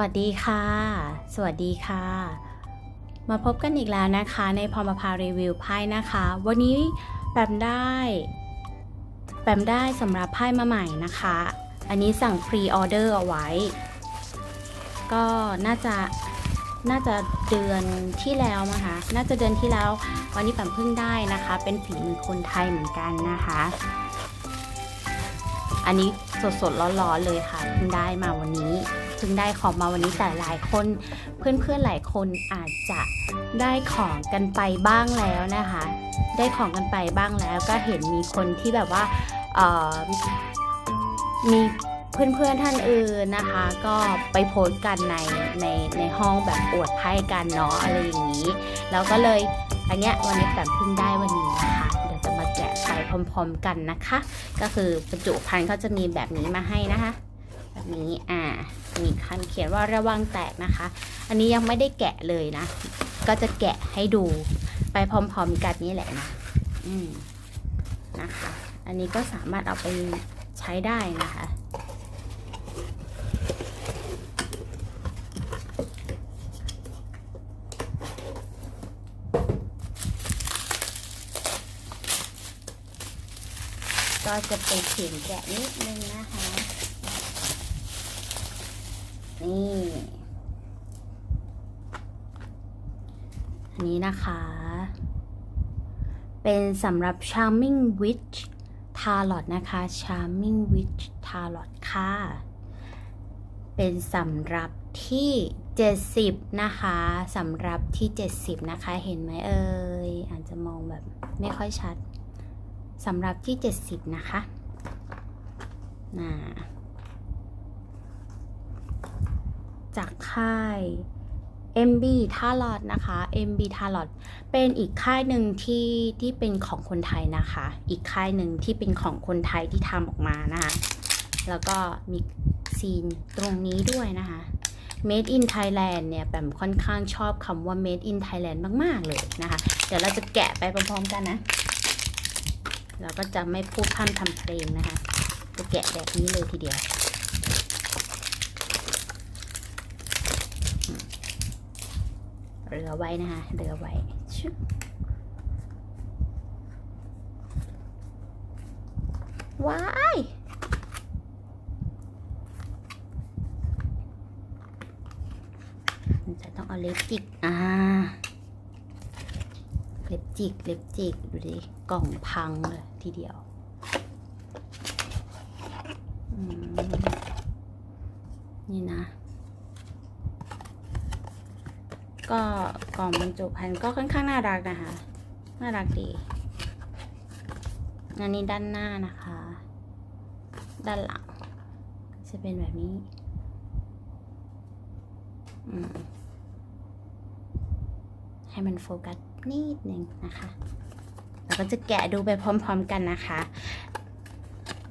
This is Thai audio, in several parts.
วัสดีค่ะ สวัสดีค่ะ มาพบกันอีกแล้วนะคะในพอมาพารีวิวไพ่นะคะ วันนี้แปมได้แปมได้สำหรับไพ่มาใหม่นะคะ อันนี้สั่งพรีออเดอร์เอาไว้ ก็น่าจะน่าจะเดือนที่แล้วนะคะ น่าจะเดือนที่แล้ว วันนี้แปมเพิ่งได้นะคะ เป็นฝีมือคนไทยเหมือนกันนะคะ อันนี้สดๆร้อนๆเลยค่ะเพิ่งได้มาวันนี้ เพิ่งได้ของมาวันนี้แต่หลายคน เพื่อนๆหลายคนอาจจะได้ของกันไปบ้างแล้วนะคะ ได้ของกันไปบ้างแล้วก็เห็นมีคนที่แบบว่ามีเพื่อนๆท่านอื่นนะคะ ก็ไปโพสต์กันในในในห้องแบบอวดไพ่กันเนาะอะไรอย่างนี้แล้วก็เลยอันเนี้ยวันนี้แบบเพิ่งได้วันนี้นะคะเดี๋ยวจะมาแกะไปพร้อมๆกันนะคะ ก็คือบรรจุภัณฑ์เขาจะมีแบบนี้มาให้นะคะ แบบนี้อ่ามีคันเขียนว่าระวังแตกนะคะ อันนี้ยังไม่ได้แกะเลยนะ ก็จะแกะให้ดูไปพร้อมๆกันนี่แหละนะอืมนะคะ อันนี้ก็สามารถเอาไปใช้ได้นะคะก็จะไปเขียนแกะนิดนึงนะคะ นี่ อันนี้นะคะ เป็นสำหรับ Charming Witch Tarot นะคะ Charming Witch Tarot ค่ะ เป็นสำหรับที่ 70 นะคะสำหรับที่ 70 นะคะ เห็นไหมเอ่ยอาจจะมองแบบไม่ค่อยชัดสำหรับที่ 70 นะคะน่า จากค่าย MB ท่าลอดนะคะ MB ท่าลอดเป็นอีกค่ายหนึ่งที่ที่เป็นของคนไทยนะคะ อีกค่ายหนึ่งที่เป็นของคนไทยที่ทำออกมานะคะ แล้วก็มีซีนตรงนี้ด้วยนะคะ Made in Thailand เนี่ยแบบค่อนข้างชอบคำว่า Made in Thailand มาก ๆ เลยนะคะ เดี๋ยวเราจะแกะไปพร้อมๆกันนะ เราก็จะไม่พูดพร่ำทำเพลงนะคะ จะแกะแบบนี้เลยทีเดียว เรือไว้นะคะเรือไว้ชึบว้ายจะต้องเอาเล็บจิก อ่า เล็บจิก เล็บจิก ดูดิ กล่องพังเลยทีเดียวอืมนี่นะ ก็กล่องบรรจุภัณฑ์ก็ค่อนข้างน่ารักนะคะ น่ารักดีอันนี้ด้านหน้านะคะ ด้านหลัง จะเป็นแบบนี้ให้มันโฟกัสนิดนึงนะคะแล้วก็จะแกะดูไปพร้อมๆกันนะคะ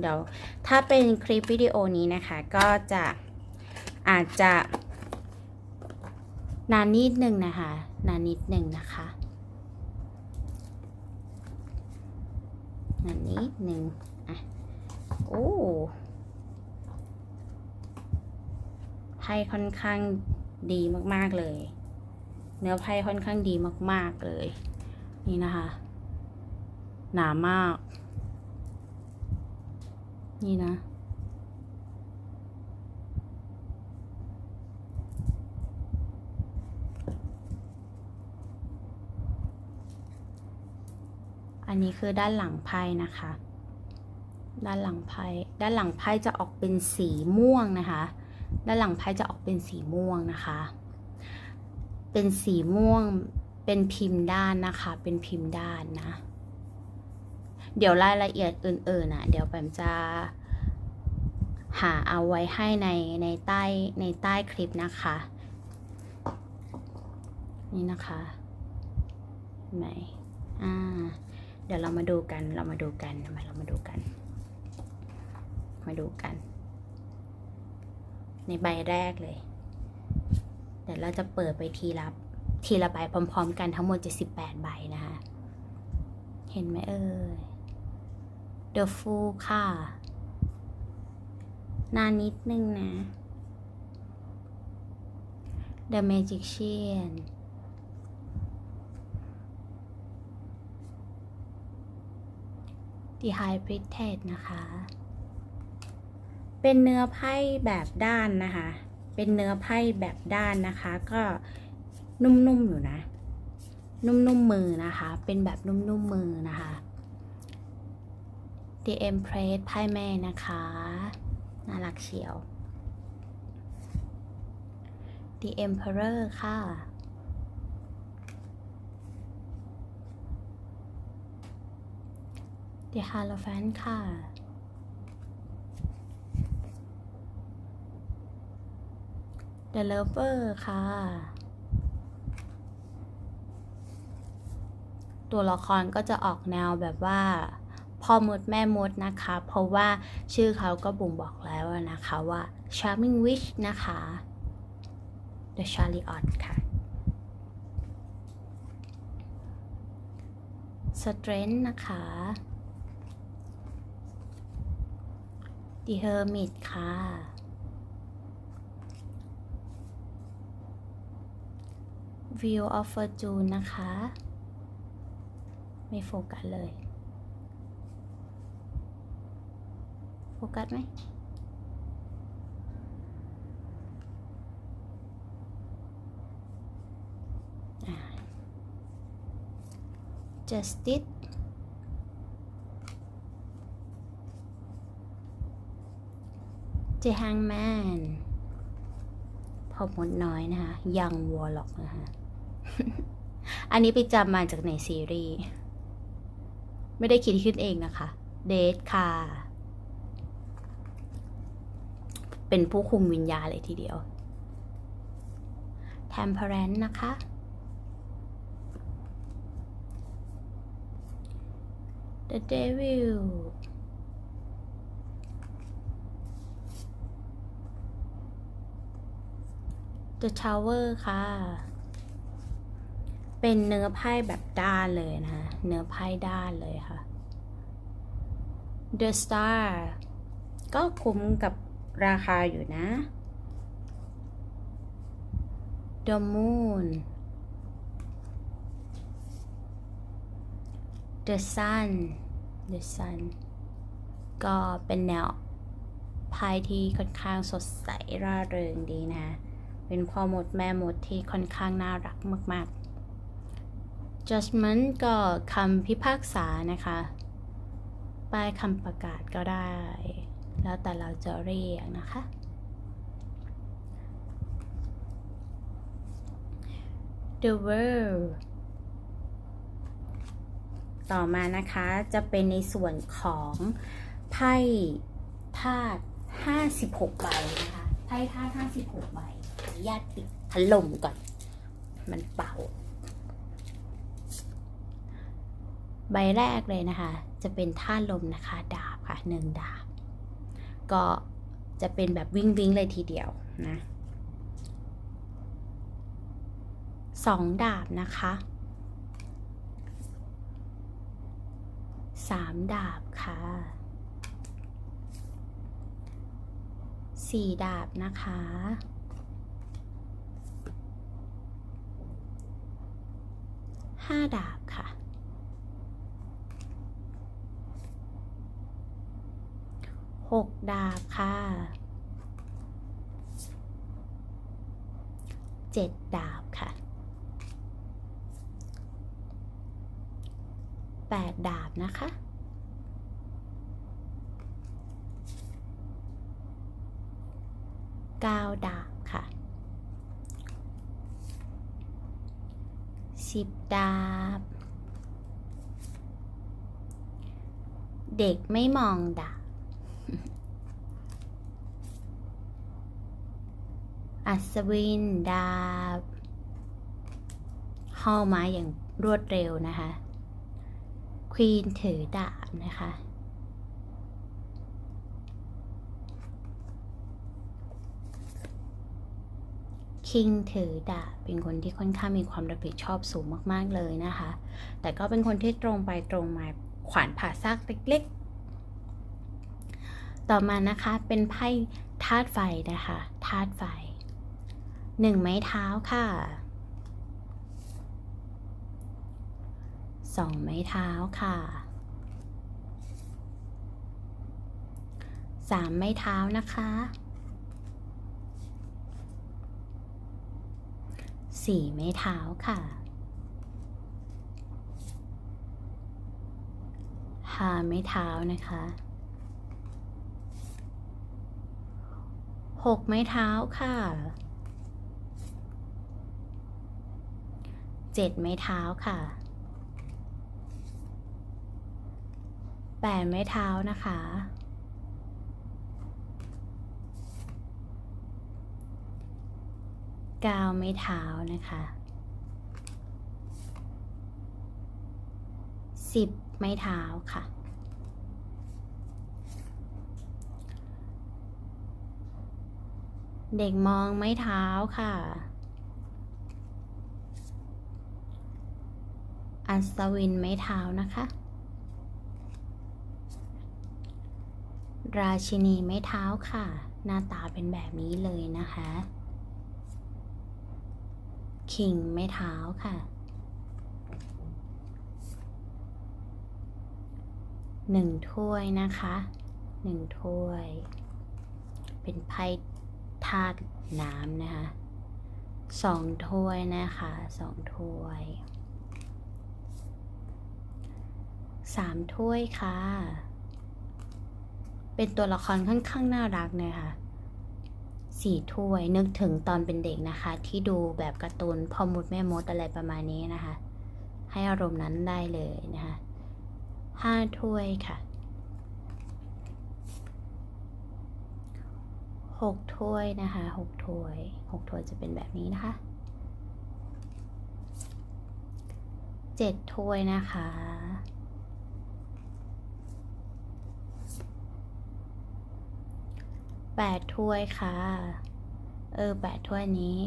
เดี๋ยวถ้าเป็นคลิปวิดีโอนี้นะคะ ก็จะอาจจะ นานนิดหนึ่งนะคะ นานนิดหนึ่งนะคะ นานนิดหนึ่งอะโอ้ไพ่ค่อนข้างดีมากๆเลย เนื้อไพ่ค่อนข้างดีมาก ๆเลย นี่นะคะ หนามาก นี่นะ อันนี้คือด้านหลังไพ่นะคะ ด้านหลังไพ่ด้านหลังไพ่จะออกเป็นสีม่วงนะคะ ด้านหลังไพ่จะออกเป็นสีม่วงนะคะ เป็นสีม่วงเป็นพิมพ์ด้านนะคะ เป็นพิมพ์ด้านนะ เดี๋ยวรายละเอียดอื่นๆนะเดี๋ยวแปมจะหาเอาไว้ให้ในในใต้ในใต้คลิปนะคะ นี่นะคะเห็นไหมอ่า เดี๋ยวเรามาดูกัน เรามาดูกันมาเรามาดูกัน มาดูกัน ในใบแรกเลย เดี๋ยวเราจะเปิดไปทีละทีละใบพร้อม ๆ กันทั้งหมด78ใบนะคะ เห็นไหมเอ่ย The Fool ค่ะนานนิดนึงนะ The Magician The High Priestess นะคะ เป็นเนื้อไพ่แบบด้านนะคะ เป็นเนื้อไพ่แบบด้านนะคะ ก็นุ่มๆอยู่นะ นุ่มๆมือนะคะ เป็นแบบนุ่มๆมือนะคะ The Empress ไพ่แม่นะคะ น่ารักเชียว The Emperor ค่ะ The Hierophant ค่ะ The Lover ค่ะ ตัวละครก็จะออกแนวแบบว่าพ่อมดแม่มดนะคะ เพราะว่าชื่อเขาก็บ่งบอกแล้วนะคะว่า Charming Witch นะคะ The Chariot ค่ะ Strength นะคะ The อร์มิดค่ะวิวออฟ Fortune นะคะ ไม่โฟกัสเลย โฟกัสไหมจัสติ e The Hangman พอมดน้อยนะคะยังวอลล็อกนะคะอันนี้ไปจำมาจากในซีรีส์ไม่ได้คิดขึ้นเองนะคะ เดทค่ะ เป็นผู้คุมวิญญาณเลยทีเดียว Temperance นะคะ The Devil The Tower ค่ะ เป็นเนื้อไพ่แบบด้านเลยนะคะเนื้อไพ่ด้านเลยค่ะ The Star ก็คุ้มกับราคาอยู่นะ The Moon The Sun The Sun ก็เป็นแนวไพ่ที่ค่อนข้างสดใสร่าเริงดีนะ เป็นพ่อมดแม่หมดที่ค่อนข้างน่ารักมาก ๆ judgment ก็คำพิพากษานะคะ ป้ายคำประกาศก็ได้ แล้วแต่เราจะเรียกนะคะ the world ต่อมานะคะจะเป็นในส่วนของไพ่ธาตุ56 ใบนะคะ ไพ่ธาตุ56 ใบ ออนุญาตปิดพัดลมก่อน มันเป่า ใบแรกเลยนะคะ จะเป็นธาลมนะคะ ดาบค่ะหนึ่งดาบ ก็จะเป็นแบบวิ่งวิ่งๆเลยทีเดียวนะสองดาบนะคะสามดาบค่ะสี่ดาบนะคะ ห้าดาบค่ะหกดาบค่ะเจ็ดดาบค่ะแปดดาบนะคะเก้าดาบค่ะ สิบดาบ เด็กไม่มองดาบอัศวินดาบเข้ามาอย่างรวดเร็วนะคะ ควีนถือดาบนะคะ คิงถือดาบเป็นคนที่ค่อนข้างมีความรับผิดชอบสูงมากๆเลยนะคะ แต่ก็เป็นคนที่ตรงไปตรงมาขวานผ่าซากเล็กๆ ต่อมานะคะเป็นไพ่ธาตุไฟนะคะธาตุไฟหนึ่งไม้เท้าค่ะสองไม้เท้าค่ะสามไม้เท้านะคะ สี่ไม้เท้าค่ะห้าไม้เท้านะคะหกไม้เท้าค่ะเจ็ดไม้เท้าค่ะแปดไม้เท้านะคะ ก้าไม้เท้านะคะสิบไม้เท้าค่ะ เด็กมองไม้เท้าค่ะ อัศวินไม้เท้านะคะ ราชินีไม้เท้าค่ะ หน้าตาเป็นแบบนี้เลยนะคะ คิงไม้เท้าค่ะหนึ่งถ้วยนะคะหนึ่งถ้วย เป็นไพ่ธาตุน้ำนะคะสองถ้วยนะคะสองถ้วยสามถ้วยค่ะ เป็นตัวละครค่อนข้างน่ารักเลยค่ะ สี่ถ้วยนึกถึงตอนเป็นเด็กนะคะ ที่ดูแบบการ์ตูนพ่อมดแม่มดอะไรประมาณนี้นะคะ ให้อารมณ์นั้นได้เลยนะคะห้าถ้วยค่ะหกถ้วยนะคะหกถ้วยหกถ้วยจะเป็นแบบนี้นะคะเจ็ดถ้วยนะคะ แปดถ้วยค่ะ เออแปดถ้วยนี้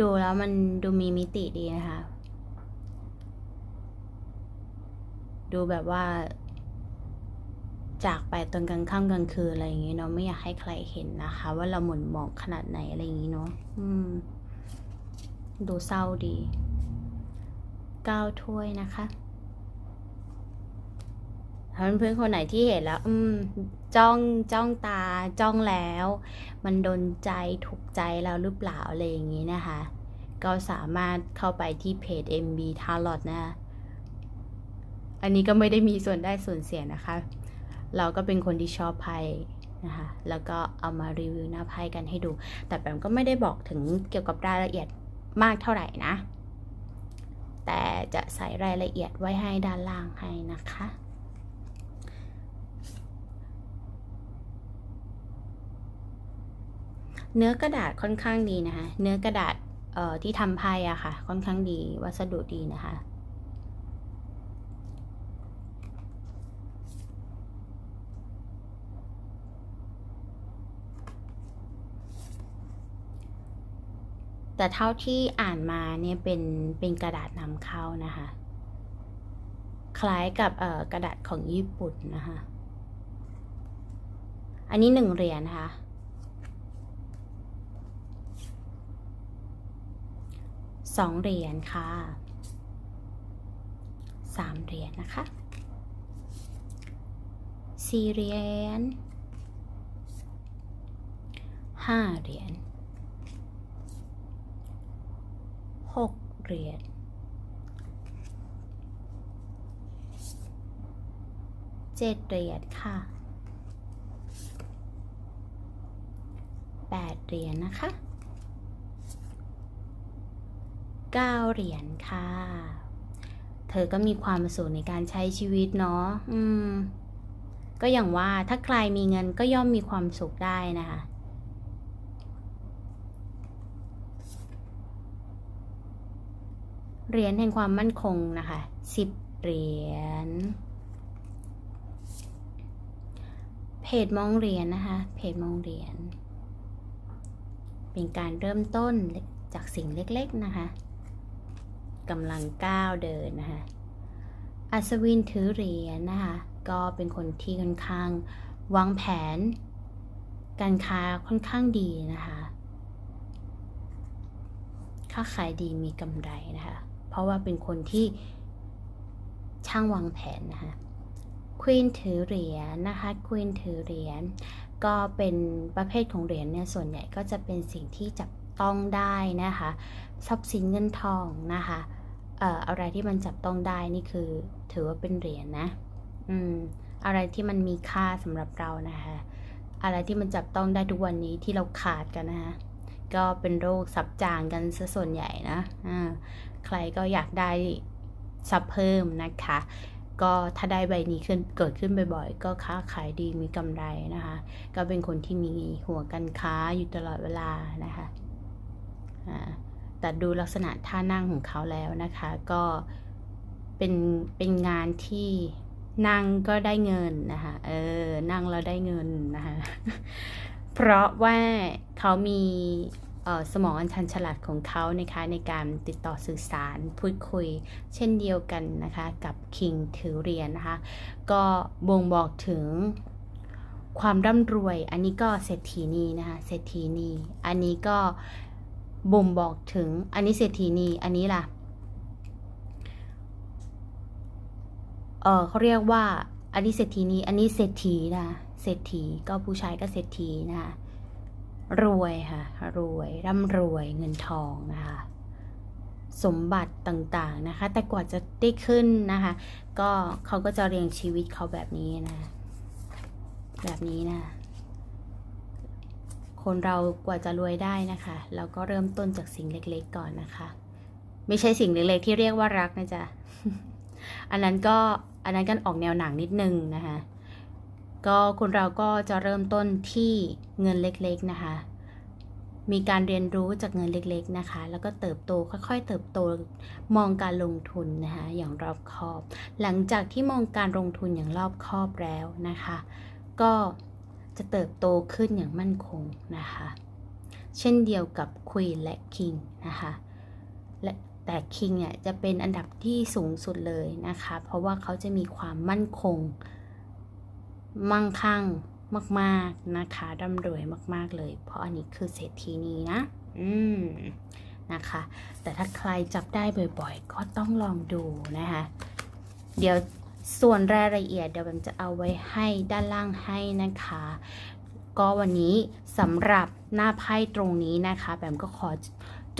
ดูแล้วมันดูมีมิติดีนะคะ ดูแบบว่า จากไปตอนกลางค่ำกลางคืนอะไรอย่างงี้เนาะไม่อยากให้ใครเห็นนะคะ ว่าเราหม่นหมองขนาดไหนอะไรอย่างงี้เนาะอืม ดูเศร้าดีเก้าถ้วยนะคะถ้าเพื่อนๆคนไหนที่เห็นแล้ว อืม จ้องจ้องตาจ้องแล้ว มันโดนใจถูกใจเราหรือเปล่าอะไรอย่างงี้นะคะ ก็สามารถเข้าไปที่เพจ MB t a r o t นะ อันนี้ก็ไม่ได้มีส่วนได้ส่วนเสียนะคะ เราก็เป็นคนที่ชอบไพ่นะคะแล้วก็เอามารีวิวหน้าไพ่กันให้ดู แต่แปมก็ไม่ได้บอกถึงเกี่ยวกับรายละเอียดมากเท่าไหร่นะ แต่จะใส่รายละเอียดไว้ให้ด้านล่างให้นะคะ เนื้อกระดาษค่อนข้างดีนะคะ เนื้อกระดาษเอ่อที่ทำไพ่อะค่ะ ค่อนข้างดี วัสดุดีนะคะแต่เท่าที่อ่านมาเนี่ยเป็นเป็นกระดาษนำเข้านะคะ คล้ายกับเอ่อกระดาษของญี่ปุ่นนะคะ อันนี้หนึ่งเหรียญนะคะ สองเหรียญค่ะสามเหรียญนะคะสี่เหรียญห้าเหรียญหกเหรียญเจ็ดเหรียญค่ะแปดเหรียญนะคะ เก้าเหรียญค่ะ เธอก็มีความสุขในการใช้ชีวิตเนาะอืม ก็อย่างว่าถ้าใครมีเงินก็ย่อมมีความสุขได้นะคะเหรียญแห่งความมั่นคงนะคะสิบเหรียญ เพจมองเหรียญนะคะ เพจมองเหรียญ เป็นการเริ่มต้นจากสิ่งเล็กๆนะคะ กำลังก้าวเดินนะคะ อัศวินถือเหรียญนะคะ ก็เป็นคนที่ค่อนข้างวางแผน การค้าค่อนข้างดีนะคะค้าขายดีมีกำไรนะคะ เพราะว่าเป็นคนที่ช่างวางแผนนะคะควีนถือเหรียญนะคะควีนถือเหรียญก็เป็นประเภทของเหรียญเนี่ยส่วนใหญ่ก็จะเป็นสิ่งที่จับต้องได้นะคะ ทรัพย์สินเงินทองนะคะ อ่ออะไรที่มันจับต้องได้นี่คือถือว่าเป็นเหรียญนะอืมอะไรที่มันมีค่าสำหรับเรานะคะ อะไรที่มันจับต้องได้ทุกวันนี้ที่เราขาดกันนะคะก็เป็นโรคซับจางกันซะส่วนใหญ่นะอ่าใครก็อยากได้ซับเพิ่มนะคะ ก็ถ้าได้ใบนี้ขึ้นเกิดขึ้นบ่อยๆ ก็ค้าขายดีมีกำไรนะคะ ก็เป็นคนที่มีหัวกันค้าอยู่ตลอดเวลานะคะอ่า แต่ดูลักษณะท่านั่งของเขาแล้วนะคะ ก็เป็นเป็นงานที่นั่งก็ได้เงินนะคะ เออ นั่งแล้วได้เงินนะคะ เพราะว่าเขามีออสมองอันชันฉลาดของเขานะคะในการติดต่อสื่อสารพูดคุย เช่นเดียวกันนะคะกับคิงถือเรียญนะคะ ก็บ่งบอกถึงความร่ำรวย อันนี้ก็เศรษฐีนีนะคะเศรษฐีนี อันนี้ก็ บ่งบอกถึงอันนี้เศรษฐีนีอันนี้ล่ะเออเขาเรียกว่าอันนี้เศรษฐีนีอันนี้เศรษฐีนะเศรษฐีก็ผู้ชายก็เศรษฐีนะคะรวยค่ะรวยร่ำรวยเงินทองนะคะสมบัติต่างๆนะคะ แต่กว่าจะได้ขึ้นนะคะ ก็เขาก็จะเรียงชีวิตเขาแบบนี้นะ แบบนี้นะ คนเรากว่าจะรวยได้นะคะ เราก็เริ่มต้นจากสิ่งเล็กๆก่อนนะคะ ไม่ใช่สิ่งเล็กๆที่เรียกว่ารักนะจ๊ะอันนั้นก็อันนั้นกันออกแนวหนังนิดนึงนะคะก็คนเราก็จะเริ่มต้นที่เงินเล็กๆนะคะ มีการเรียนรู้จากเงินเล็กๆนะคะ แล้วก็เติบโตค่อยๆ เติบโตมองการลงทุนนะคะอย่างรอบคอบ หลังจากที่มองการลงทุนอย่างรอบคอบแล้วนะคะ ก็ จะเติบโตขึ้นอย่างมั่นคงนะคะ เช่นเดียวกับควีนและคิงนะคะและแต่คิงเนี่ยจะเป็นอันดับที่สูงสุดเลยนะคะ เพราะว่าเขาจะมีความมั่นคง มั่งคั่งมากๆนะคะร่ำรวยมาก ๆ เลย เพราะอันนี้คือเศรษฐีนีนะ อืมนะคะ แต่ถ้าใครจับได้บ่อยๆ ก็ต้องลองดูนะคะ เดี๋ยว ส่วนรายละเอียดเดี๋ยวผมจะเอาไว้ให้ด้านล่างให้นะคะ ก็วันนี้สำหรับหน้าไพ่ตรงนี้นะคะแบมก็ขอ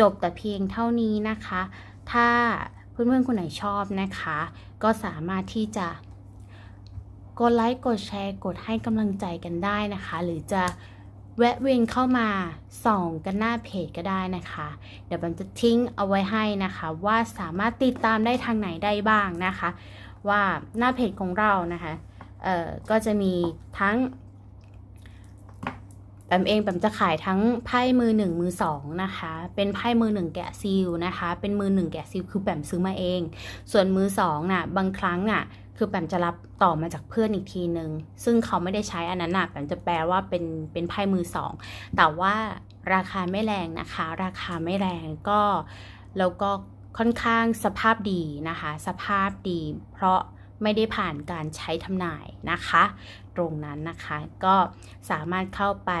จบแต่เพียงเท่านี้นะคะ ถ้าเพื่อนๆคนไหนชอบนะคะ ก็สามารถที่จะกดไลค์กดแชร์กดให้กำลังใจกันได้นะคะ หรือจะแวะเวียนเข้ามาส่องกันหน้าเพจก็ได้นะคะ เดี๋ยวผมจะทิ้งเอาไว้ให้นะคะ ว่าสามารถติดตามได้ทางไหนได้บ้างนะคะ ว่าหน้าเพจของเรานะคะเอ่อก็จะมีทั้งแปมเองแปมจะขายทั้งไพ่มือหนึ่งมือสองนะคะ เป็นไพ่มือหนึ่งแกะซีลนะคะ เป็นมือหนึ่งแกะซีลคือแปมซื้อมาเอง ส่วนมือสองน่ะ บางครั้งน่ะ คือแปมจะรับต่อมาจากเพื่อนอีกทีหนึ่งซึ่งเขาไม่ได้ใช้อันนั้นน่ะแปมจะแปลว่าเป็นเป็นไพ่มือสอง แต่ว่าราคาไม่แรงนะคะ ราคาไม่แรงก็แล้วก็ ค่อนข้างสภาพดีนะคะ สภาพดี เพราะไม่ได้ผ่านการใช้ทำนายนะคะ ตรงนั้นนะคะก็สามารถเข้าไป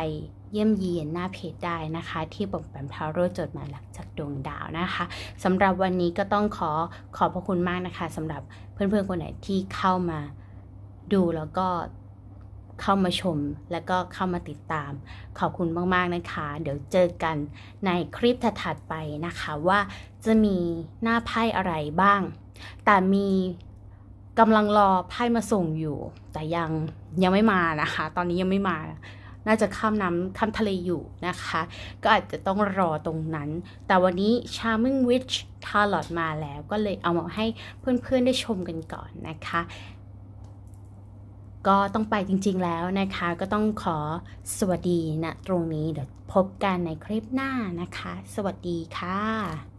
เยี่ยมเยียนหน้าเพจได้นะคะ ที่ปมแปมทาโร่จดมาหลักจากดวงดาวนะคะสำหรับวันนี้ก็ต้องขอขอบพระคุณมากนะคะสำหรับเพื่อนๆคนไหนที่เข้ามาดูแล้วก็ เข้ามาชมแล้วก็เข้ามาติดตาม ขอบคุณมากๆนะคะ เดี๋ยวเจอกันในคลิปถัดๆไปนะคะว่าจะมีหน้าไพ่อะไรบ้าง แต่มีกำลังรอไพ่มาส่งอยู่ แต่ยังยังไม่มานะคะ ตอนนี้ยังไม่มา น่าจะข้ามน้ำข้ามทะเลอยู่นะคะ ก็อาจจะต้องรอตรงนั้น แต่วันนี้ Charming Witch Tarot มาแล้ว ก็เลยเอามาให้เพื่อนๆได้ชมกันก่อนนะคะ ก็ต้องไปจริงๆแล้วนะคะ ก็ต้องขอสวัสดีนะตรงนี้เดี๋ยวพบกันในคลิปหน้านะคะ สวัสดีค่ะ